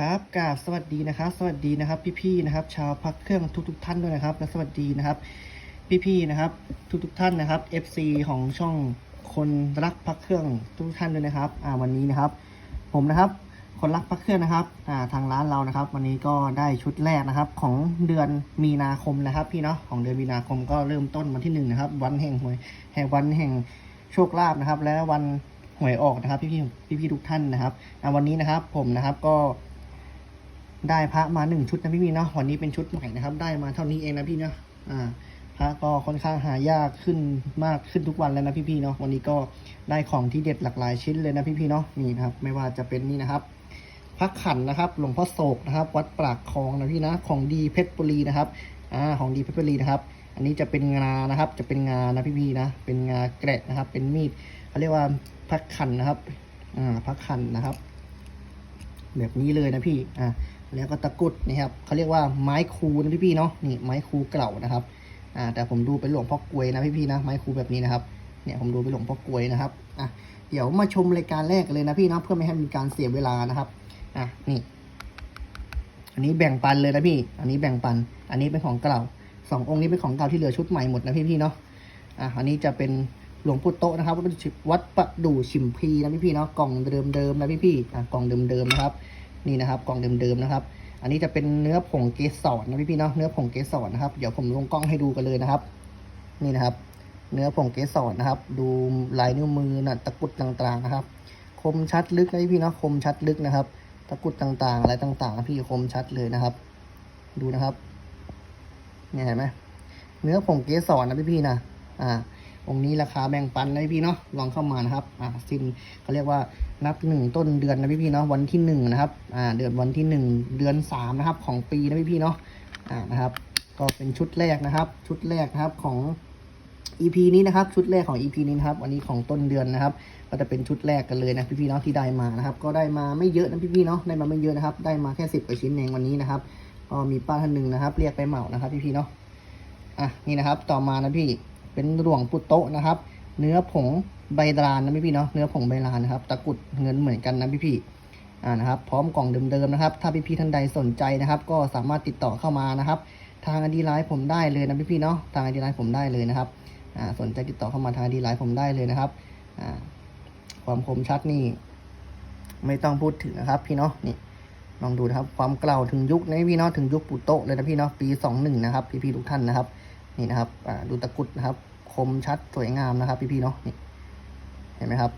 ครับกราบสวัสดีนะครับ สวัสดีนะครับ พี่ๆนะครับ ชาวพักเครื่องทุกๆท่านด้วยนะครับ และสวัสดีนะครับ พี่ๆนะครับ ทุกๆท่านนะครับ FC ของช่องคนรักพักเครื่องทุกท่านด้วยนะครับอ่าวันนี้นะครับ ผมนะครับ คนรักพักเครื่องนะครับอ่าทางร้านเรานะครับ วันนี้ก็ได้ชุดแรกนะครับ ของเดือนมีนาคมนะครับ พี่เนาะของเดือนมีนาคมก็เริ่มต้นวันที่หนึ่งนะครับ วันแห่งหวยแห่งวันแห่งโชคลาภนะครับ และวันหวยออกนะครับ พี่ๆพี่ๆทุกท่านนะครับอ่าวันนี้นะครับผมนะครับก็ ได้พระมาหนึ่งชุดนะพี่พี่เนาะวันนี้เป็นชุดใหม่นะครับ ได้มาเท่านี้เองนะพี่เนาะอ่าพระก็ค่อนข้างหายากขึ้นมากขึ้นทุกวันแล้วนะพี่พี่เนาะวันนี้ก็ได้ของที่เด็ดหลากหลายชิ้นเลยนะพี่พี่เนาะนี่นะครับไม่ว่าจะเป็นนี่นะครับพระขันนะครับ หลวงพ่อโศกนะครับ วัดปรากคลองนะพี่นะของดีเพชรบุรีนะครับอ่าของดีเพชรบุรีนะครับ อันนี้จะเป็นงานะครับ จะเป็นงานะพี่พี่นะ เป็นงาแกะนะครับ เป็นมีดเขาเรียกว่าพระขันนะครับอ่าพระขันนะครับ แบบนี้เลยนะพี่อ่า แล้วก็ตะกุดนะครับเขาเรียกว่าไม้คูนะพี่ๆเนาะนี่ไม้คูเก่านะครับอ่าแต่ผมดูเป็นหลวงพ่อกลวยนะพี่ๆนะไม้คูแบบนี้นะครับเนี่ยผมดูเป็นหลวงพ่อกลวยนะครับอะเดี๋ยวมาชมรายการแรกกันเลยนะพี่นะเพื่อไม่ให้มีการเสียเวลานะครับอะนี่ อันนี้แบ่งปันเลยนะพี่ อันนี้แบ่งปัน อันนี้เป็นของเก่าสององค์นี้เป็นของเก่าที่เหลือชุดใหม่หมดนะพี่ๆเนาะอะอันนี้จะเป็นหลวงปู่โตนะครับวัดวัดประดู่ชิมพีนะพี่ๆเนาะกล่องเดิมๆนะพี่ๆอะกล่องเดิมๆนะครับ นี่นะครับกล่องเดิมๆนะครับ อันนี้จะเป็นเนื้อผงเกสรนะพี่ๆเนาะเนื้อผงเกสรนะครับเดี๋ยวผมลงกล้องให้ดูกันเลยนะครับ นี่นะครับ เนื้อผงเกสรนะครับ ดูลายนิ้วมือนะตะกุดต่างๆนะครับ คมชัดลึกนะพี่ๆเนาะคมชัดลึกนะครับ ตะกุดต่างๆ อะไรต่างๆพี่คมชัดเลยนะครับ ดูนะครับเนี่ยเห็นไหมเนื้อผงเกสรนะพี่ๆนะอ่า องค์นี้ราคาแบ่งปันนะพี่เนาะลองเข้ามานะครับอ่าสิ้นเขาเรียกว่านับหนึ่งต้นเดือนนะพี่ๆเนาะวันที่หนึ่งนะครับอ่าเดือนวันที่หนึ่งเดือนสามนะครับของปีนะพี่ๆเนาะอ่านะครับ ก็เป็นชุดแรกนะครับ ชุดแรกนะครับของ EP นี้นะครับชุดแรกของ EP นี้นะครับวันนี้ของต้นเดือนนะครับ ก็จะเป็นชุดแรกกันเลยนะพี่ๆเนาะที่ได้มานะครับ ก็ได้มาไม่เยอะนะพี่ๆเนาะได้มาไม่เยอะนะครับ ได้มาแค่สิบกว่าชิ้นเองวันนี้นะครับก็มีป้าท่านหนึ่งนะครับ เรียกไปเหมานะครับ พี่ๆเนาะอะนี่นะครับ ต่อมานะพี่ เป็นหลวงปุตโตนะครับ เนื้อผงใบลานนะพี่พี่เนาะเนื้อผงใบลานนะครับ ตะกุดเงินเหมือนกันนะพี่พี่อ่านะครับ พร้อมกล่องเดิมๆนะครับ ถ้าพี่พี่ท่านใดสนใจนะครับ ก็สามารถติดต่อเข้ามานะครับ ทางอดีไลน์ผมได้เลยนะพี่พี่เนาะทางอดีไลน์ผมได้เลยนะครับอ่าสนใจติดต่อเข้ามาทางอดีไลน์ผมได้เลยนะครับอ่าความคมชัดนี่ไม่ต้องพูดถึงนะครับ พี่เนาะนี่ลองดูนะครับ ความเก่าถึงยุคนะพี่เนาะถึงยุคปุโตเลยนะพี่เนาะปีสองหนึ่งนะครับพี่พี่ๆทุกท่านนะครับ นี่นะครับดูตะกุดนะครับ คมชัดสวยงามนะครับ พี่ๆเนาะนี่เห็นไหมครับ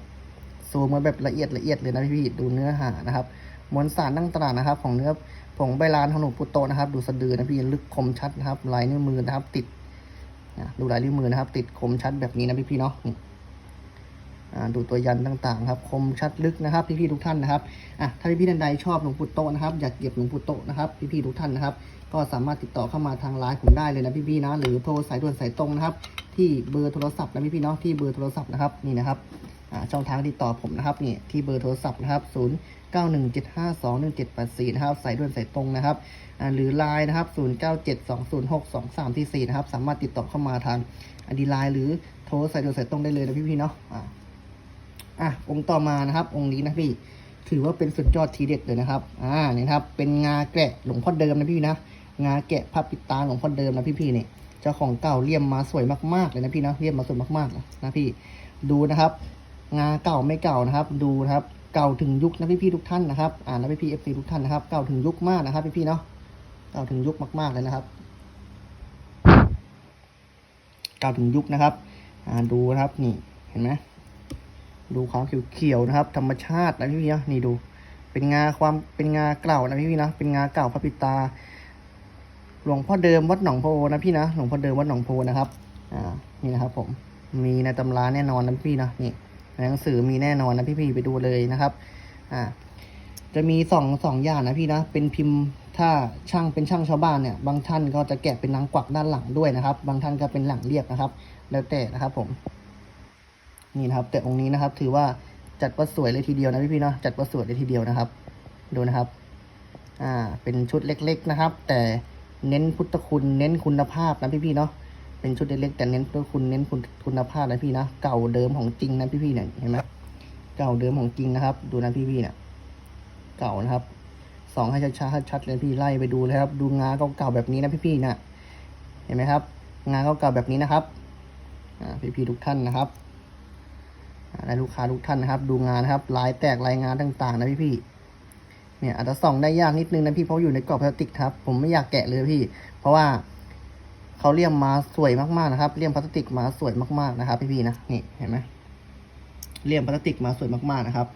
ซูมมาแบบละเอียดละเอียดเลยนะพี่ๆดูเนื้อหานะครับมวลสารตั้งตลาดนะครับ ของเนื้อผงใบลานของหนูปุโตนะครับ ดูสะดือนะพี่ลึกคมชัดนะครับลายนิ้วมือนะครับ ติดดูลายนิ้วมือนะครับ ติดคมชัดแบบนี้นะพี่ๆเนาะ ดูตัวยันต่างๆครับ คมชัดลึกนะครับพี่ๆทุกท่านนะครับอะถ้าพี่ๆท่านใดชอบหลวงปู่โตนะครับอยากเก็บหลวงปู่โตนะครับพี่ๆทุกท่านนะครับ ก็สามารถติดต่อเข้ามาทางไลน์ผมได้เลยนะพี่ๆนะหรือโทรสายด่วนสายตรงนะครับ ที่เบอร์โทรศัพท์นะพี่ๆเนาะที่เบอร์โทรศัพท์นะครับนี่นะครับอ่าช่องทางติดต่อผมนะครับนี่ที่เบอร์โทรศัพท์นะครับ 0 9 1 7 5 2 1 7 8 4 นะครับสายด่วนสายตรงนะครับอ่าหรือไลน์นะครับ 0 9 7 2 0 6 2 3ที่4นะครับ สามารถติดต่อเข้ามาทางอดีไลน์หรือโทรสายด่วนสายตรงได้เลยนะพี่ๆเนาะ อะองค์ต่อมานะครับ องค์นี้นะพี่ ถือว่าเป็นสุดยอดทีเด็ดเลยนะครับ อ่านี่นะครับ เป็นงาแกะหลวงพ่อเดิมนะพี่นะ งาแกะพระปิดตาหลวงพ่อเดิมนะพี่ๆนี่ยเจ้าของเก่าเลี่ยมมาสวยมากๆเลยนะพี่นะเลี่ยมมาสวยมากๆนะนะพี่ ดูนะครับ งาเก่าไม่เก่านะครับ ดูนะครับ เก่าถึงยุคนะพี่ๆทุกท่านนะครับ อ่านะพี่ๆเอฟซีทุกท่านนะครับ เก่าถึงยุคมากนะครับพี่ๆเนาะ เก่าถึงยุคมากๆเลยนะครับ เก่าถึงยุคนะครับ อ่าดูนะครับนี่ เห็นไหม ดูความเขียวๆนะครับ ธรรมชาตินะพี่ๆนะนี่ดู เป็นงาความเป็นงาเก่านะพี่ๆนะเป็นงาเก่าพระปิตา หลวงพ่อเดิมวัดหนองโพนะพี่นะหลวงพ่อเดิมวัดหนองโพนะครับอ่านี่นะครับ ผมมีในตำราแน่นอนนะพี่นะนี่ในหนังสือมีแน่นอนนะพี่ๆไปดูเลยนะครับอ่าจะมีสองสองอย่างนะพี่นะ เป็นพิมพ์ถ้าช่างเป็นช่างชาวบ้านเนี่ย บางท่านก็จะแกะเป็นนางกวักด้านหลังด้วยนะครับ บางท่านก็เป็นหลังเรียบนะครับ แล้วแต่นะครับผม นี่นะครับ แต่องค์นี้นะครับ ถือว่าจัดว่าสวยเลยทีเดียวนะพี่พี่เนาะจัดว่าสวยเลยทีเดียวนะครับ ดูนะครับ อ่า เป็นชุดเล็ก ๆนะครับ แต่เน้นพุทธคุณเน้นคุณภาพนะพี่พี่เนาะเป็นชุดเล็กๆแต่เน้นพุทธคุณเน้นคุณคุณภาพนะพี่นะเก่าเดิมของจริงนะพี่พี่เนี่ยเห็นไหมเก่าเดิมของจริงนะครับ ดูนะพี่พี่เนี่ยเก่านะครับสองให้ชัดๆชัดเลยพี่ไล่ไปดูเลยครับ ดูงาเก่าๆแบบนี้นะพี่ๆนะเห็นไหมครับ งาเก่าๆแบบนี้นะครับอ่าพี่ๆทุกท่านนะครับ อ่าและลูกค้าทุกท่านนะครับ ดูงานนะครับ ลายแตกลายงานต่างๆ นะพี่ๆเนี่ยอาจจะส่องได้ยากนิดนึงนะพี่เพราะอยู่ในกรอบพลาสติกครับ ผมไม่อยากแกะเลยพี่ เพราะว่าเขาเลี่ยมมาสวยมากๆนะครับเลี่ยมพลาสติกมาสวยมากๆนะครับ พี่ๆนะนี่เห็นไหมเลี่ยมพลาสติกมาสวยมากๆนะครับ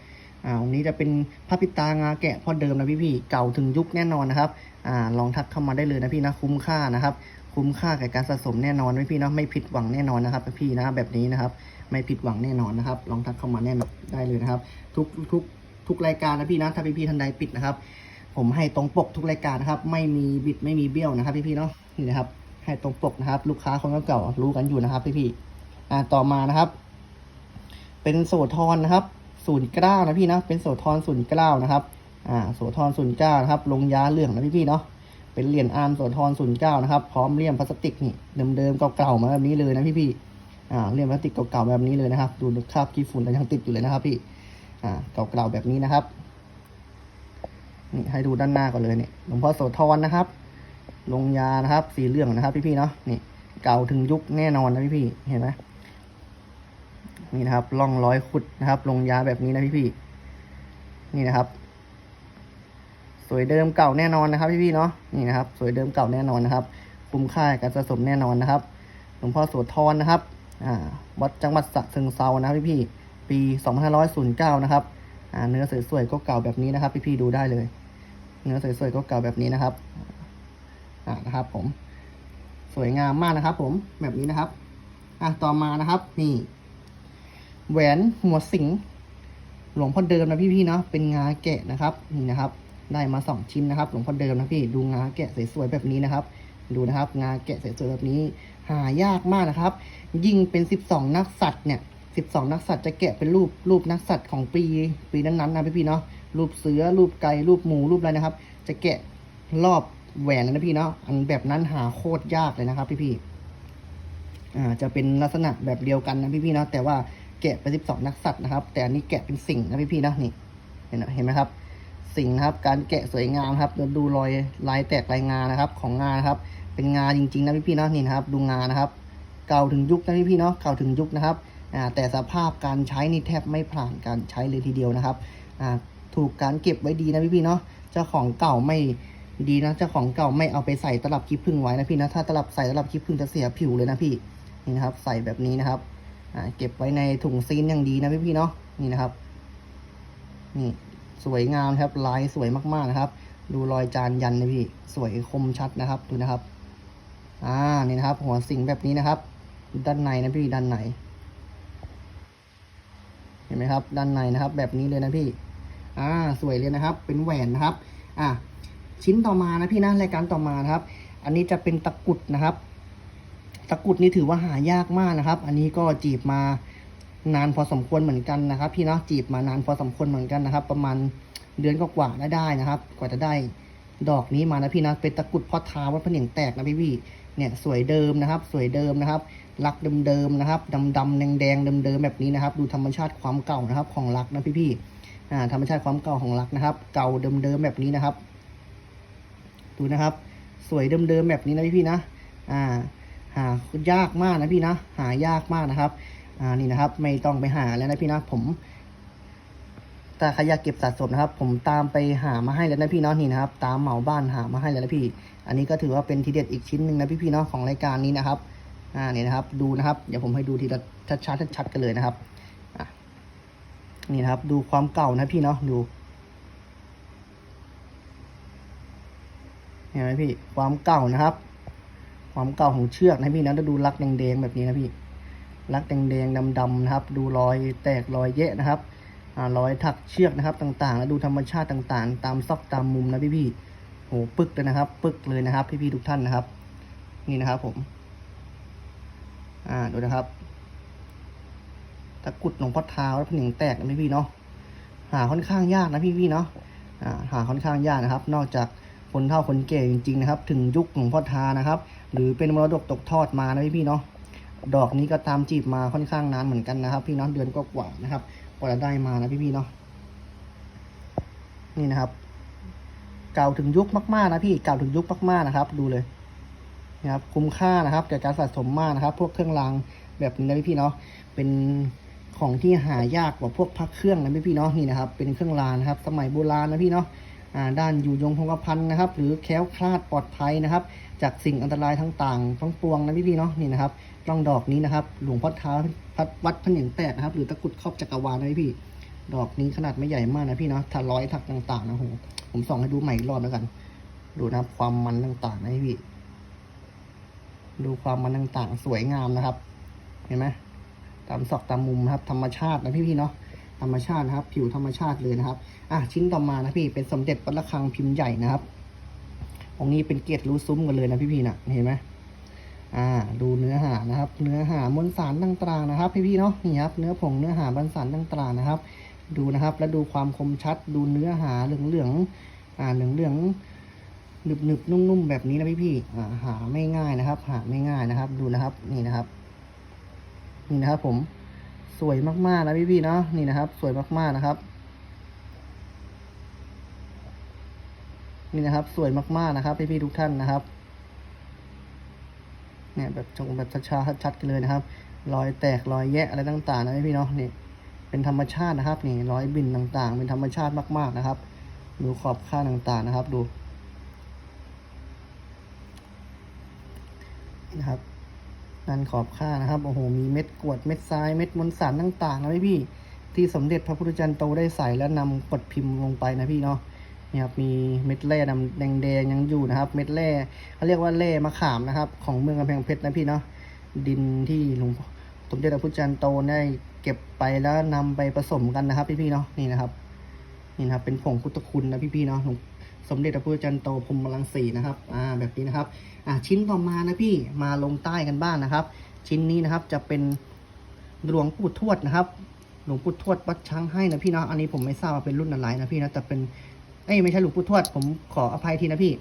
อ่าวันนี้จะเป็นพระปิตางาแกะพ่อเดิมนะพี่พี่เก่าถึงยุคแน่นอนนะครับอ่าลองทักเข้ามาได้เลยนะพี่นะคุ้มค่านะครับ คุ้มค่ากับการสะสมแน่นอนนะพี่นะไม่ผิดหวังแน่นอนนะครับพี่นะแบบนี้นะครับ ไม่ผิดหวังแน่นอนนะครับ ลองทักเข้ามาแน่นอนได้เลยนะครับ ทุกทุกทุกรายการนะพี่นะถ้าพี่พี่ท่านใดปิดนะครับ ผมให้ตรงปกทุกรายการนะครับ ไม่มีบิดไม่มีเบี้ยวนะครับ พี่พี่เนาะนี่นะครับ ให้ตรงปกนะครับ ลูกค้าคนเก่ารู้กันอยู่นะครับ พี่พี่อ่าต่อมานะครับ เป็นโสธรนะครับศูนย์เก้านะพี่นะเป็นโสธรศูนย์เก้านะครับอ่าโสธรศูนย์เก้านะครับลงยาเหลืองนะพี่พี่เนาะเป็นเหรียญอาร์มโสธรศูนย์เก้านะครับ พร้อมเลี่ยมพลาสติกนี่เดิมๆเก่าๆมาแบบนี้เลยนะพี่พี่ อ่าเลี่ยมพลาสติกเก่าๆแบบนี้เลยนะครับ ดูคราบขี้ฝุ่นยังติดอยู่เลยนะครับพี่อ่าเก่าๆแบบนี้นะครับนี่ให้ดูด้านหน้าก่อนเลยเนี่ยหลวงพ่อโสธรนะครับ ลงยานะครับ สีเหลืองนะครับ พี่พี่ๆเนาะนี่เก่าถึงยุคแน่นอนนะพี่พี่ๆเห็นไหมนี่นะครับร่องร้อยขุดนะครับ ลงยาแบบนี้นะพี่พี่ๆนี่นะครับ สวยเดิมเก่าแน่นอนนะครับพี่พี่ๆเนาะนี่นะครับ สวยเดิมเก่าแน่นอนนะครับ คุ้มค่ากับการสะสมแน่นอนนะครับหลวงพ่อโสธรนะครับ วัดจังหวัดสระเชิงเซานะครับพี่พี่ปี 2509 นะครับอ่าเนื้อสวยๆก็เก่าแบบนี้นะครับ พี่พี่ดูได้เลย เนื้อสวยๆก็เก่าแบบนี้นะครับนะครับ ผม สวยงามมากนะครับ ผมแบบนี้นะครับอะต่อมานะครับ นี่ แหวนหัวสิงหลวงพ่อเดิมนะพี่พี่เนาะเป็นงาแกะนะครับนี่นะครับ ได้มาสองชิ้นนะครับ หลวงพ่อเดิมนะพี่ดูงาแกะสวยๆแบบนี้นะครับ ดูนะครับ งาแกะสวยๆแบบนี้ หายากมากนะครับ ยิ่งเป็นสิบสองนักสัตว์เนี่ยสิบสองนักสัตว์จะแกะเป็นรูปรูปนักสัตว์ของปีปีนั้นๆนะพี่พี่ๆเนาะรูปเสือรูปไก่รูปหมูรูปอะไรนะครับ จะแกะรอบแหวนเลยนะพี่เนาะอันแบบนั้นหาโคตรยากเลยนะครับ พี่พี่ๆอ่าจะเป็นลักษณะแบบเดียวกันนะพี่พี่ๆเนาะแต่ว่าแกะเป็นสิบสองนักสัตว์นะครับ แต่อันนี้แกะเป็นสิ่งนะพี่ๆนาะนี่เห็นไหมเห็นไหมครับสิ่งนะครับ การแกะสวยงามครับเราดูรอยลายแตกลายงานะครับ ของงานะครับ เป็นงานจริงๆนะพี่ๆเนาะนี่นะครับดูงานนะครับ เก่าถึงยุคนะพี่ๆเนาะเก่าถึงยุคนะครับอ่าแต่สภาพการใช้นี่แทบไม่ผ่านการใช้เลยทีเดียวนะครับอ่าถูกการเก็บไว้ดีนะพี่ๆเนาะเจ้าของเก่าไม่ดีนะเจ้าของเก่าไม่เอาไปใส่ตลับขี้ผึ้งไว้นะพี่นะถ้าตลับใส่ตลับขี้ผึ้งจะเสียผิวเลยนะพี่นี่นะครับ ใส่แบบนี้นะครับอ่าเก็บไว้ในถุงซีนอย่างดีนะพี่พี่ๆเนาะนี่นะครับนี่สวยงามครับลายสวยมากๆนะครับ ดูรอยจานยันนะพี่ สวยคมชัดนะครับดูนะครับ อ่านี่นะครับ หัวสิงแบบนี้นะครับ ด้านในนะพี่ด้านในเห็นไหมครับ ด้านในนะครับ แบบนี้เลยนะพี่ อ่า สวยเลยนะครับ เป็นแหวนนะครับ อ่าชิ้นต่อมานะพี่นะรายการต่อมานะครับ อันนี้จะเป็นตะกุดนะครับ ตะกุดนี่ถือว่าหายากมากนะครับ อันนี้ก็จีบมานานพอสมควรเหมือนกันนะครับ พี่นะจีบมานานพอสมควรเหมือนกันนะครับ ประมาณเดือนกว่าๆได้ได้นะครับ กว่าจะได้ดอกนี้มานะพี่นะเป็นตะกุดพ่อท้าวัดพระเหนียงแตกนะพี่พี่ เนี่ยสวยเดิมนะครับ สวยเดิมนะครับลักเดิมๆนะครับดำๆแดงๆเดิมๆแบบนี้นะครับ ดูธรรมชาติความเก่านะครับ ของลักนะพี่ๆอ่าธรรมชาติความเก่าของลักนะครับ เก่าเดิมๆแบบนี้นะครับ ดูนะครับ สวยเดิมๆแบบนี้นะพี่ๆนะอ่าหายากมากนะพี่นะ หายากมากนะครับอ่านี่นะครับ ไม่ต้องไปหาแล้วนะพี่นะผมแต่ใครอยากเก็บสะสมนะครับ ผมตามไปหามาให้แล้วนะพี่เนาะนี่นะครับ ตามเหมาบ้านหามาให้แล้วนะพี่อันนี้ก็ถือว่าเป็นทีเด็ดอีกชิ้นหนึ่งนะพี่ๆเนาะของรายการนี้นะครับอ่านี่นะครับดูนะครับเดี๋ยวผมให้ดูทีละชัดๆชัดๆกันเลยนะครับอะนี่นะครับดูความเก่านะพี่เนาะดูเห็นไหมพี่ความเก่านะครับ ความเก่าของเชือกนะพี่นะถ้าดูลักแดงๆแบบนี้นะพี่ลักแดงๆดำๆนะครับ ดูรอยแตกรอยแยะนะครับอ่ารอยถักเชือกนะครับต่างๆ แล้วดูธรรมชาติต่างๆ ตามซอกตามมุมนะพี่ๆ โหปึกเลยนะครับ ปึกเลยนะครับ พี่ๆทุกท่านนะครับ นี่นะครับผม อ่าดูนะครับตะกรุดหลวงพ่อเท้าแล้วผนึงแตกนะพี่ๆเนาะหาค่อนข้างยากนะพี่ๆเนาะอ่าหาค่อนข้างยากนะครับ นอกจากคนเฒ่าคนแก่จริงๆนะครับ ถึงยุคของพ่อทานะครับ หรือเป็นมรดกตกทอดมานะพี่พี่ๆเนาะดอกนี้ก็ตามจีบมาค่อนข้างนานเหมือนกันนะครับ พี่เน้องเดือนก็กว่านะครับกว่าจะได้มานะพี่พี่ๆเนาะนี่นะครับ เก่าถึงยุคมากๆนะพี่เก่าถึงยุคมากๆนะครับ ดูเลยนะครับคุ้มค่านะครับแก่การสะสมมากนะครับ พวกเครื่องรางแบบนี้นะพี่เนาะเป็นของที่หายากกว่าพวกพักเครื่องนะพี่เนาะนี่นะครับ เป็นเครื่องรางนะครับ สมัยโบราณนะพี่เนาะอ่าด้านอยู่ยงคงกระพันนะครับ หรือแคล้วคลาดปลอดภัยนะครับ จากสิ่งอันตรายทั้งต่างทั้งปวงนะพี่ๆเนาะนี่นะครับร่องดอกนี้นะครับ หลวงพ่อท้าพัดวัดพระเหนียงแปดนะครับ หรือตะกุดครอบจักรวาลนะพี่ ดอกนี้ขนาดไม่ใหญ่มากนะพี่เนาะถ้าร้อยถักต่างๆนะโหผมส่องให้ดูใหม่อีกรอบแล้วกัน ดูนะครับความมันต่างๆนะพี่ ดูความมันต่างๆ สวยงามนะครับ เห็นไหมตามซอกตามมุมนะครับ ธรรมชาตินะพี่ๆเนาะธรรมชาตินะครับ ผิวธรรมชาติเลยนะครับ อะชิ้นต่อมานะพี่เป็นสมเด็จวัดระฆังพิมพ์ใหญ่นะครับองนี้เป็นเกล็ดรูซุ้มกันเลยนะพี่ๆนะเห็นไหมอ่า ดูเนื้อหานะครับ เนื้อหามวลสารต่างๆนะครับ พี่ๆเนาะนี่ครับ เนื้อผงเนื้อหาบรรสารต่างๆนะครับ ดูนะครับ แล้วดูความคมชัด ดูเนื้อหาเหลืองๆอ่าเหลืองๆหนึบหนึบๆนุ่มๆแบบนี้นะพี่พี่อ่าหาไม่ง่ายนะครับ หาไม่ง่ายนะครับ ดูนะครับ นี่นะครับ นี่นะครับผมสวยมากๆนะพี่พี่เนาะนี่นะครับ สวยมากๆนะครับ นี่นะครับ สวยมากๆนะครับพี่พี่ทุกท่านนะครับ เนี่ยแบบจงแบบช้าๆชัดๆกันเลยนะครับ รอยแตกรอยแยะอะไรต่างๆนะพี่พี่เนาะนี่ เป็นธรรมชาตินะครับนี่รอยบินต่างๆ เป็นธรรมชาติมากๆนะครับ ดูขอบค่าต่างๆนะครับดูนะครับด้านขอบค่านะครับโอ้โหมีเม็ดกรวดเม็ดทรายเม็ดมวลสารต่างๆนะพี่พี่ที่สมเด็จพระพุทธจารย์โตได้ใส่และนำกดพิมพ์ลงไปนะพี่เนาะนี่ครับมีเม็ดแร่ดำแดงๆยังอยู่นะครับ เม็ดแร่เขาเรียกว่าแร่มะขามนะครับ ของเมืองกำแพงเพชรนะพี่เนาะดินที่หลวงพ่อ สมเด็จพระพุทธจารย์โตได้เก็บไปแล้วนำไปผสมกันนะครับ พี่ๆเนาะนี่นะครับ นี่นะครับ เป็นผงพุทธคุณนะพี่ๆเนาะหลวงสมเด็จพระพุทธจารย์โตพรมรังสีนะครับอ่าแบบนี้นะครับอ่าชิ้นต่อมานะพี่มาลงใต้กันบ้างนะครับ ชิ้นนี้นะครับจะเป็นหลวงปู่ทวดนะครับ หลวงปู่ทวดวัดช้างให้นะพี่เนาะอันนี้ผมไม่ทราบว่าเป็นรุ่นอะไรนะพี่นะแต่เป็นเอ้ยไม่ใช่หลวงปู่ทวดผมขออภัยทีนะพี่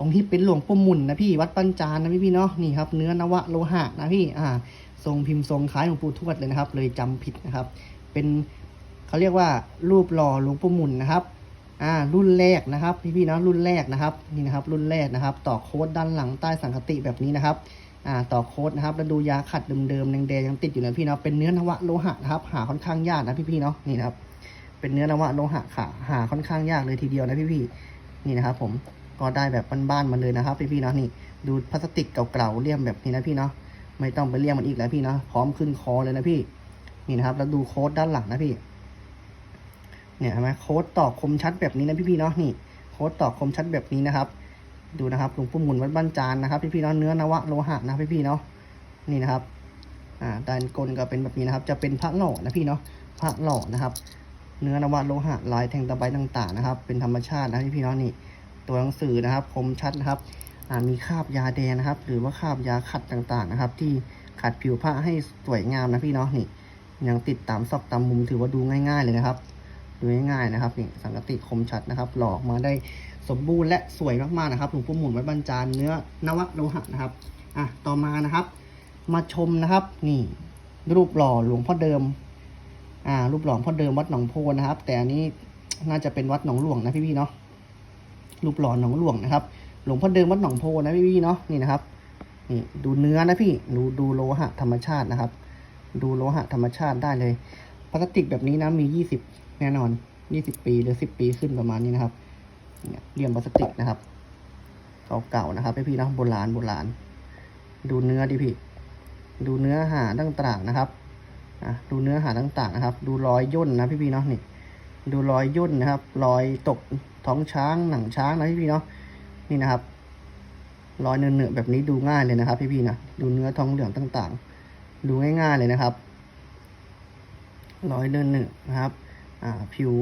องค์ที่เป็นหลวงปู่มุนนะพี่วัดปัญจานนะพี่พี่ๆเนาะนี่ครับ เนื้อนวะโลหะนะพี่อ่า ทรงพิมพ์ทรงคล้ายหลวงปู่ทวดเลยนะครับ เลยจำผิดนะครับ เป็นเขาเรียกว่ารูปหล่อหลวงปู่หมุนนะครับอ่ารุ่นแรกนะครับพี่ๆเนาะรุ่นแรกนะครับนี่นะครับรุ่นแรกนะครับ ต่อโค้ดด้านหลังใต้สังคติแบบนี้นะครับอ่าต่อโค้ดนะครับแล้วดูยาขัดเดิมๆแดงๆยังติดอยู่นะพี่เนาะเป็นเนื้อนวะโลหะนะครับหาค่อนข้างยากนะพี่ๆเนาะนี่นะครับ เป็นเนื้อนวะโลหะค่ะหาค่อนข้างยากเลยทีเดียวนะพี่ๆนี่นะครับ ผมก็ได้แบบบ้านๆมาเลยนะครับพี่ๆเนาะนี่ดูพลาสติกเก่าๆเลี่ยมแบบนี้นะพี่เนาะ ไม่ต้องไปเลี่ยมมันอีกแล้วพี่เนาะพร้อมขึ้นคอเลยนะพี่นี่นะครับ แล้วดูโค้ดด้านหลังนะพี่ เนี่ยเห็นไหมโค้ดต่อคมชัดแบบนี้นะพี่ๆเนาะนี่ โค้ดต่อคมชัดแบบนี้นะครับ ดูนะครับหลวงปู่หมุนวัดบ้านจานนะครับ พี่ๆเนาะเนื้อนวะโลหะนะพี่ๆเนาะนี่นะครับอ่าด้านกลก็เป็นแบบนี้นะครับ จะเป็นพระหล่อนะพี่เนาะพระหล่อนะครับ เนื้อนวะโลหะลายแทงตะไบต่าง ๆ นะครับ เป็นธรรมชาตินะพี่ๆเนาะนี่ ตัวหนังสือนะครับ คมชัดนะครับามีคราบยาแดงนะครับ หรือว่าคราบยาขัดต่างๆนะครับ ที่ขัดผิวผ้าให้สวยงามนะพี่เนาะนี่ ยังติดตามซอกตามมุมถือว่าดูง่าย ๆ เลยนะครับดูง่ายๆนะครับนี่สังกติคมชัดนะครับ หลอกมาได้สมบูรณ์และสวยมากๆนะครับหลวงปู่หมุนไวัดบรรจารเนื้อนวโลหะนะครับอะต่อมานะครับ มาชมนะครับ นี่ รูปหล่อหลวงพ่อเดิมอ่ารูปหล่อพ่อเดิมวัดหนองโพนะครับ แต่อันนี้น่าจะเป็นวัดหนองหลวงนะพี่ๆเนาะรูปหล่อหนองหลวงนะครับ หลวงพ่อเดิมวัดหนองโพนะพี่ๆเนาะนี่นะครับนี่ดูเนื้อนะพี่ดูดูโลหะธรรมชาตินะครับ ดูโลหะธรรมชาติได้เลยพลาสติกแบบนี้นะมียี่สิบแน่นอนยี่สิบปีหรือสิบปีขึ้นประมาณนี้นะครับเนี่ยเลี่ยมพลาสติกนะครับเก่าๆนะครับพี่ๆนะโบราณโบราณ ดูเนื้อดิพี่ ดูเนื้อหาต่างๆนะครับอะดูเนื้อหาต่างๆนะครับ ดูรอยย่นนะพี่ๆเนาะนี่ ดูรอยย่นนะครับ รอยตกท้องช้างหนังช้างนะพี่ๆเนาะ นี่นะครับรอยเนื้อๆแบบนี้ดูง่ายเลยนะครับ พี่ๆนะดูเนื้อทองเหลืองต่างๆ ดูง่ายๆเลยนะครับรอยเนื้อๆนะครับผิว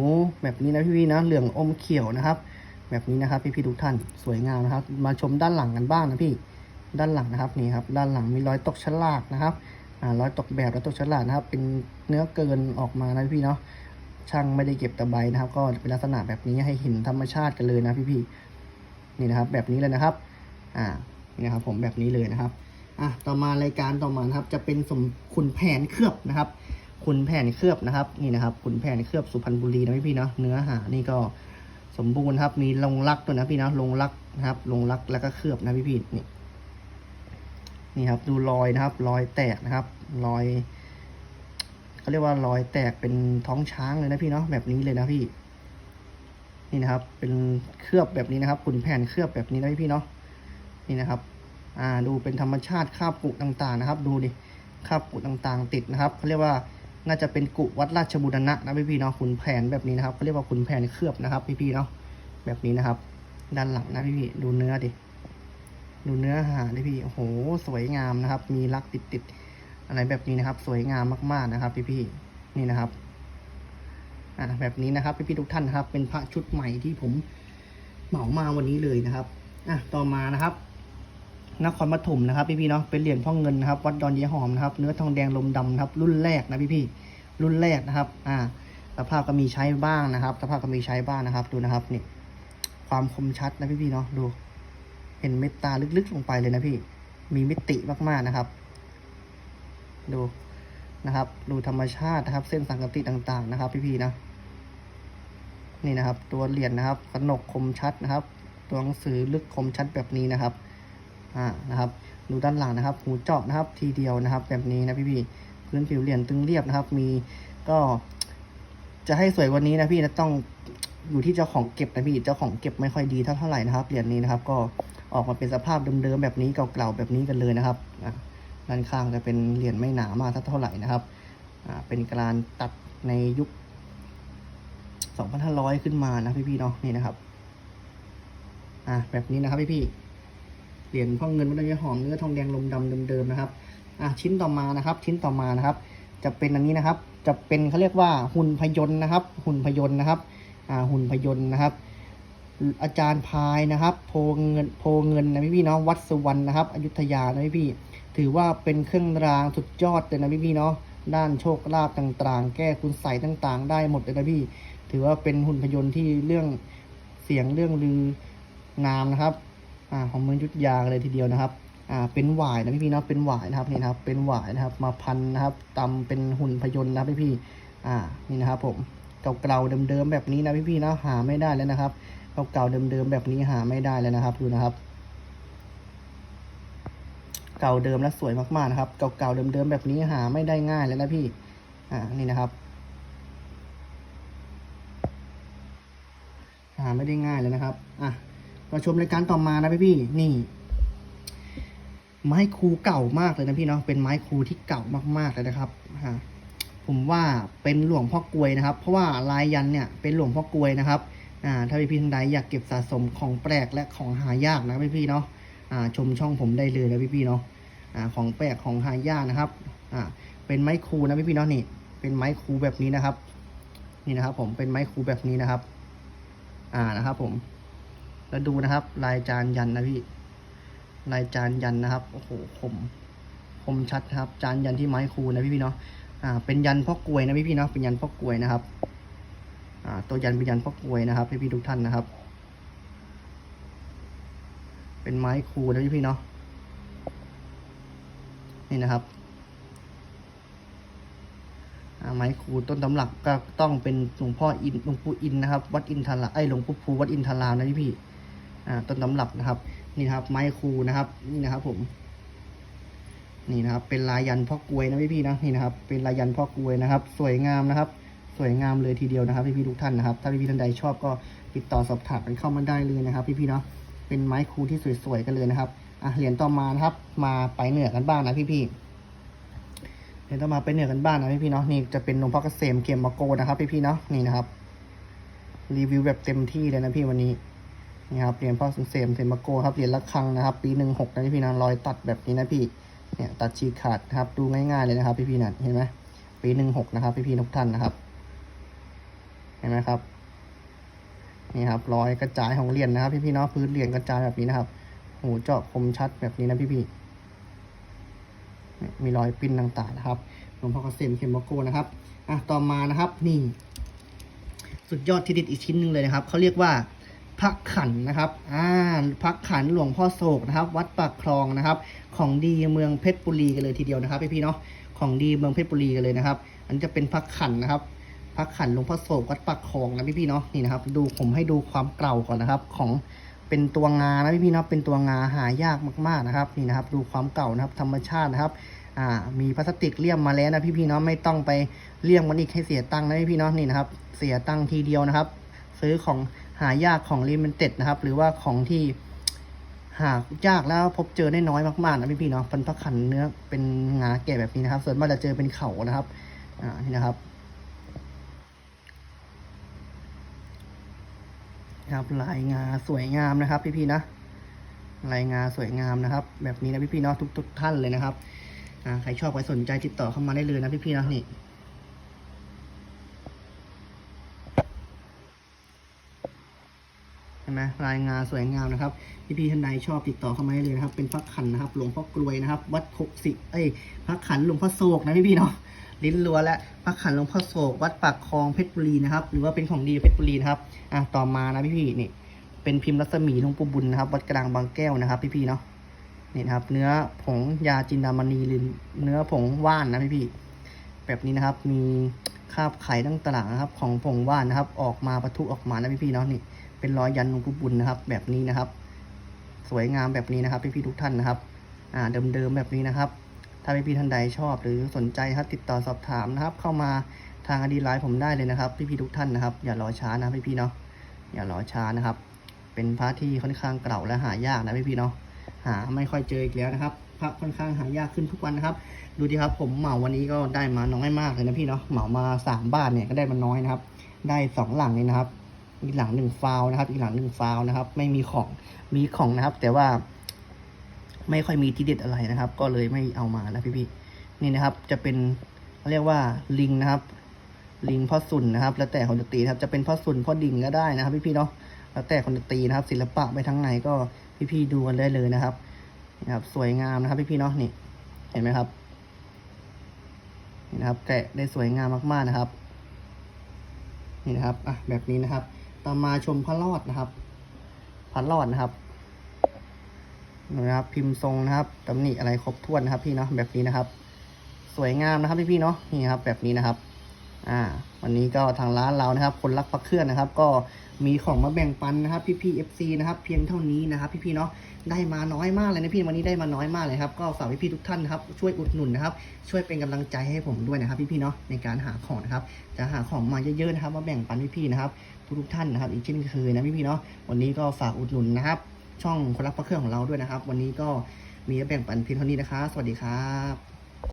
แบบนี้นะพี่ๆนะเหลืองอมเขียวนะครับ แบบนี้นะครับ พี่ๆทุกท่านสวยงามนะครับ มาชมด้านหลังกันบ้างนะพี่ด้านหลังนะครับนี่ครับ ด้านหลังมีรอยตกฉลากนะครับรอยตกแบบรอยตกฉลากนะครับ เป็นเนื้อเกินออกมานะพี่เนาะช่างไม่ได้เก็บตะไบนะครับ ก็เป็นลักษณะแบบนี้ให้เห็นธรรมชาติกันเลยนะพี่ๆ นี่นะครับ แบบนี้เลยนะครับ อ่า นี่นะครับ ผมแบบนี้เลยนะครับ อะ ต่อมารายการต่อมาครับ จะเป็นสมขุนแผนเคลือบนะครับขุนแผนเคลือบนะครับ นี่นะครับขุนแผนเคลือบสุพรรณบุรีนะพี่เนาะ เนื้อหานี่ก็สมบูรณ์ครับ มีลงรักด้วยนะพี่นะลงรักนะครับ ลงรักแล้วก็เคลือบนะพี่พี่นี่ นี่ครับ ดูรอยนะครับ รอยแตกนะครับ รอยเขาเรียกว่ารอยแตกเป็นท้องช้างเลยนะพี่เนาะ แบบนี้เลยนะพี่ นี่นะครับ เป็นเคลือบแบบนี้นะครับขุนแผ่นเคลือบแบบนี้นะพี่พี่เนาะนี่นะครับอ่าดูเป็นธรรมชาติคาบกุต่างๆนะครับ ดูดิคาบกุต่างๆ ติดนะครับเขาเรียกว่าน่าจะเป็นกุวัดราชบุรณะนะพี่พี่เนาะขุนแผนแบบนี้นะครับเขาเรียกว่าขุนแผนเคลือบนะครับพี่พี่เนาะแบบนี้นะครับ ด้านหลังนะพี่พี่ดูเนื้อดิ ดูเนื้อหาดิพี่โอ้โหสวยงามนะครับ มีลักติดติดอะไรแบบนี้นะครับ สวยงามมากๆนะครับ พี่พี่นี่นะครับ อ่าแบบนี้นะครับพี่พี่ๆทุกท่านนะครับ เป็นพระชุดใหม่ที่ผมเหมามาวันนี้เลยนะครับอะต่อมานะครับนครปฐมนะครับพี่พี่ๆเนาะเป็นเหรียญพ่อเงินนะครับ วัดดอนเยหอมนะครับ เนื้อทองแดงลมดำนะครับ รุ่นแรกนะพี่พี่ๆรุ่นแรกนะครับ อ่าสภาพก็มีใช้บ้างนะครับ สภาพก็มีใช้บ้างนะครับ ดูนะครับนี่ความคมชัดนะพี่พี่ๆเนาะดู เห็นเม็ดตาลึกๆลงไปเลยนะพี่ มีมิติมากๆนะครับ ดูนะครับ ดูธรรมชาตินะครับ เส้นสังกติต่าง ๆ นะครับ พี่ๆนะ นี่นะครับ ตัวเหรียญนะครับกระหนกคมชัดนะครับ ตัวหนังสือลึกคมชัดแบบนี้นะครับอ่านะครับดูด้านหลังนะครับ หูเจาะนะครับ ทีเดียวนะครับ แบบนี้นะพี่ๆพื้นผิวเหรียญตึงเรียบนะครับ มีก็ จะให้สวยกวันนี้นะพี่นะต้องอยู่ที่เจ้าของเก็บนะพี่เจ้าของเก็บไม่ค่อยดีเท่าเท่าไหร่นะครับเหรียญนี้นะครับ ก็ออกมาเป็นสภาพเดิมๆแบบนี้เก่าๆแบบนี้กันเลยนะครับอะด้านข้างจะเป็นเหรียญไม่หนามากเท่าไหร่นะครับอ่าเป็นการตัดในยุค 2,500 ขึ้นมานะพี่ๆเนาะนี่นะครับ อ่าแบบนี้นะครับพี่ๆเหรียญพ่อเงินวัดยหอมเนื้อทองแดงลมดำเดิมๆนะครับ อะชิ้นต่อมานะครับ ชิ้นต่อมานะครับ จะเป็นอันนี้นะครับ จะเป็นเขาเรียกว่าหุ่นพยนต์นะครับ หุ่นพยนต์นะครับ อ่าหุ่นพยนต์นะครับ อาจารย์พายนะครับ โพเงินโพเงินนะพี่พี่ๆเนาะวัดสุวรรณนะครับ อยุธยานะพี่พี่ถือว่าเป็นเครื่องรางสุดยอดเลยนะพี่พี่ๆเนาะด้านโชคลาภต่างๆ แก้คุณใสยต่างๆ ได้หมดเลยนะพี่ ถือว่าเป็นหุ่นพยนต์ที่เรื่องเสียงเรื่องลือนามนะครับอ่าของเมืองยุทธยาเลยทีเดียวนะครับอ่าเป็นหวายนะพี่พี่นะเป็นหวายนะครับนี่นะครับ เป็นหวายนะครับ มาพันนะครับตำเป็นหุ่นพยนต์นะพี่พี่อ่านี่นะครับผมเก่าๆเดิมๆแบบนี้นะพี่พี่นะหาไม่ได้แล้วนะครับเก่าๆเดิมๆแบบนี้หาไม่ได้แล้วนะครับดูนะครับ เก่าเดิมและสวยมากๆนะครับ เก่าๆเดิมๆแบบนี้หาไม่ได้ง่ายแล้วนะพี่อ่านี่นะครับาไม่ได้ง่ายเลยนะครับ อะมาชมรายการต่อมานะพี่พี่นี่ ไม้ครูเก่ามากเลยนะพี่เนาะเป็นไม้ครูที่เก่ามากๆเลยนะครับอ่าผมว่าเป็นหลวงพ่อกลวยนะครับ เพราะว่าลายยันเนี่ยเป็นหลวงพ่อกลวยนะครับอ่าถ้าพี่พี่ท่านใดอยากเก็บสะสมของแปลกและของหายากนะพี่พี่เนาะอ่าชมช่องผมได้เลยนะพี่พี่เนาะอ่าของแปลกของหายากนะครับอ่าเป็นไม้ครูนะพี่พี่เนาะนี่ เป็นไม้ครูแบบนี้นะครับ นี่นะครับ ผมเป็นไม้ครูแบบนี้นะครับ อ่านะครับ ผม แล้วดูนะครับ ลายจานยันนะพี่ ลายจานยันนะครับ โอ้โหคมคมชัดครับ จานยันที่ไม้คูนะพี่พี่เนาะ อ่า เป็นยันพ่อกลวยนะพี่พี่เนาะ เป็นยันพ่อกลวยนะครับ อ่า ตัวยันเป็นยันพ่อกลวยนะครับ พี่พี่ทุกท่านนะครับ เป็นไม้คูนะพี่พี่เนาะ นี่นะครับ ไม้ครูต้นตำรับก็ต้องเป็นหลวงพ่ออินหลวงปู่อินนะครับ วัดอินทราไอหลวงปู่ภูวัดอินทรามนะพี่พี่อ่าต้นตำรับนะครับ นี่ครับ ไม้ครูนะครับ นี่นะครับ ผม นี่นะครับ เป็นลายยันพ่อกลวยนะพี่พี่นะนี่นะครับ เป็นลายยันพ่อกลวยนะครับ สวยงามนะครับ สวยงามเลยทีเดียวนะครับ พี่พี่ทุกท่านนะครับ ถ้าพี่พี่ท่านใดชอบก็ติดต่อสอบถามกันเข้ามาได้เลยนะครับ พี่พี่เนาะเป็นไม้ครูที่สวยๆกันเลยนะครับอะเหรียญต่อมานะครับ มาไปเหนือกันบ้างนะพี่พี่ เหรียญต่อมาไปเหนือกันบ้างนะพี่พี่เนาะนี่จะเป็นหลวงพ่อเกษมเขียมมาโกนะครับพี่พี่เนาะนี่นะครับ รีวิวแบบเต็มที่เลยนะพี่วันนี้นี่ครับเหรียญพ่อเกษมเขียมมาโกครับเหรียญละครังนะครับ ปีหนึ่งหกนะพี่พี่นะรอยตัดแบบนี้นะพี่เนี่ยตัดฉีกขาดนะครับ ดูง่ายๆเลยนะครับ พี่พี่นะเห็นไหมปีหนึ่งหกนะครับ พี่พี่ทุกท่านนะครับ เห็นไหมครับนี่ครับรอยกระจายของเหรียญนะครับ พี่พี่เนาะพื้นเหรียญกระจายแบบนี้นะครับหูเจาะคมชัดแบบนี้นะพี่พี่ มีรอยปิ้นต่างๆนะครับหลวงพ่อเกษมเขมโมโกนะครับอะต่อมานะครับนี่ สุดยอดทีเด็ดอีกชิ้นหนึ่งเลยนะครับเขาเรียกว่าพระขันนะครับอ่าพระขันหลวงพ่อโศกนะครับ วัดปากคลองนะครับ ของดีเมืองเพชรบุรีกันเลยทีเดียวนะครับพี่พี่เนาะของดีเมืองเพชรบุรีกันเลยนะครับ อันจะเป็นพระขันนะครับพักขันหลวงพ่อโศกวัดปักคลองนะพี่พี่เนาะนี่นะครับ ดูผมให้ดูความเก่าก่อนนะครับ ของ เป็นตัวงานะพี่พี่ๆเนาะเป็นตัวงาหายากมากๆนะครับนี่นะครับ ดูความเก่านะครับธรรมชาตินะครับอ่ามีพลาสติกเลี่ยมมาแล้วนะพี่พี่ๆเนาะไม่ต้องไปเลี่ยมมันอีกให้เสียตังค์นะพี่พี่ๆเนาะนี่นะครับ เสียตังค์ทีเดียวนะครับ ซื้อของหายากของลิมิเต็ดนะครับ หรือว่าของที่หายากแล้วพบเจอได้น้อยมากๆนะพี่พี่ๆเนาะเป็นพักขันเนื้อเป็นงาแก่แบบนี้นะครับ ส่วนมากจะเจอเป็นเขานะครับอ่านี่นะครับ ครับลายงาสวยงามนะครับพี่ๆนะลายงาสวยงามนะครับ แบบนี้นะพี่ๆเนาะทุกทุกท่านเลยนะครับใครชอบใครสนใจติดต่อเข้ามาได้เลยนะพี่ๆนะนี่เห็นไหมลายงาสวยงามนะครับ พี่ๆท่านใดชอบติดต่อเข้ามาได้เลยนะครับ เป็นพระขันนะครับ หลวงพ่อกลวยนะครับ วัดหกสิเอ้ยพระขันหลวงพ่อโศกนะพี่ๆเนาะ ลิ้นรัวและพระขันหลวงพ่อโศกวัดปากคลองเพชรบุรีนะครับ หรือว่าเป็นของดีเพชรบุรีนะครับอะต่อมานะพี่ๆนี่ เป็นพิมพ์รัศมีหลวงปู่บุญนะครับ วัดกลางบางแก้วนะครับ พี่ๆเนาะนี่นะครับ เนื้อผงยาจินดามณีหรือเนื้อผงว่านนะพี่ๆแบบนี้นะครับมีคาบไข่ตั้งตลาดนะครับ ของผงว่านนะครับ ออกมาปะทุออกมานะพี่ๆเนาะนี่เป็นรอยยันหลวงปู่บุญนะครับ แบบนี้นะครับ สวยงามแบบนี้นะครับ พี่ๆทุกท่านนะครับ อ่าเดิมๆแบบนี้นะครับ ถ้าพี่ๆท่านใดชอบ หรือสนใจครับติดต่อสอบถามนะครับ เข้ามาทางอดีไลน์ผมได้เลยนะครับ พี่ๆทุกท่านนะครับ อย่ารอช้านะพี่ๆเนาะอย่ารอช้านะครับ เป็นพระที่ค่อนข้างเก่าและหายากนะพี่ๆเนาะหาไม่ค่อยเจออีกแล้วนะครับพระค่อนข้างหายากขึ้นทุกวันนะครับ ดูดิครับผมเหมาวันนี้ก็ได้มาน้อยมากเลยนะพี่เนาะเหมามาสามบาทเนี่ยก็ได้มาน้อยนะครับ ได้สองหลังเลยนะครับอีกหลังหนึ่งฟาวนะครับ อีกหลังหนึ่งฟาวนะครับ ไม่มีของมีของนะครับ แต่ว่า ไม่ค่อยมีทีเด็ดอะไรนะครับ ก็เลยไม่เอามานะพี่ๆนี่นะครับ จะเป็นเขาเรียกว่าลิงนะครับ ลิงพ่อสุนนะครับ แล้วแต่คนจะตีนะครับ จะเป็นพ่อสุนพ่อดิ่งก็ได้นะครับ พี่ๆเนาะแล้วแต่คนจะตีนะครับ ศิลปะไปทั้งไหนก็พี่ๆดูกันได้เลยนะครับนะครับ สวยงามนะครับ พี่ๆเนาะนี่เห็นไหมครับนี่นะครับ แกะได้สวยงามมากๆนะครับ นี่นะครับอะแบบนี้นะครับ ต่อมาชมพระรอดนะครับพระรอดนะครับ นะครับ พิมพ์ทรงนะครับตำหนิอะไรครบถ้วนนะครับพี่เนาะแบบนี้นะครับ สวยงามนะครับพี่พี่เนาะนี่ครับแบบนี้นะครับ อ่า วันนี้ก็ทางร้านเรานะครับ คนรักพักเคลื่อนนะครับ ก็มีของมาแบ่งปันนะครับ พี่พี่เอฟซีนะครับ เพียงเท่านี้นะครับ พี่พี่เนาะได้มาน้อยมากเลยนะพี่วันนี้ได้มาน้อยมากเลยครับก็ฝากพี่พี่ทุกท่านนะครับช่วยอุดหนุนนะครับ ช่วยเป็นกำลังใจให้ผมด้วยนะครับ พี่พี่เนาะในการหาของนะครับ จะหาของมาเยอะๆนะครับ มาแบ่งปันพี่พี่นะครับทุกๆท่านนะครับ อีกเช่นเคยนะพี่พี่เนาะวันนี้ก็ฝากอุดหนุนนะครับ ช่องคนรักพระเครื่องของเราด้วยนะครับ วันนี้ก็มีแบ่งปันเพียงเท่านี้นะครับสวัสดีครับ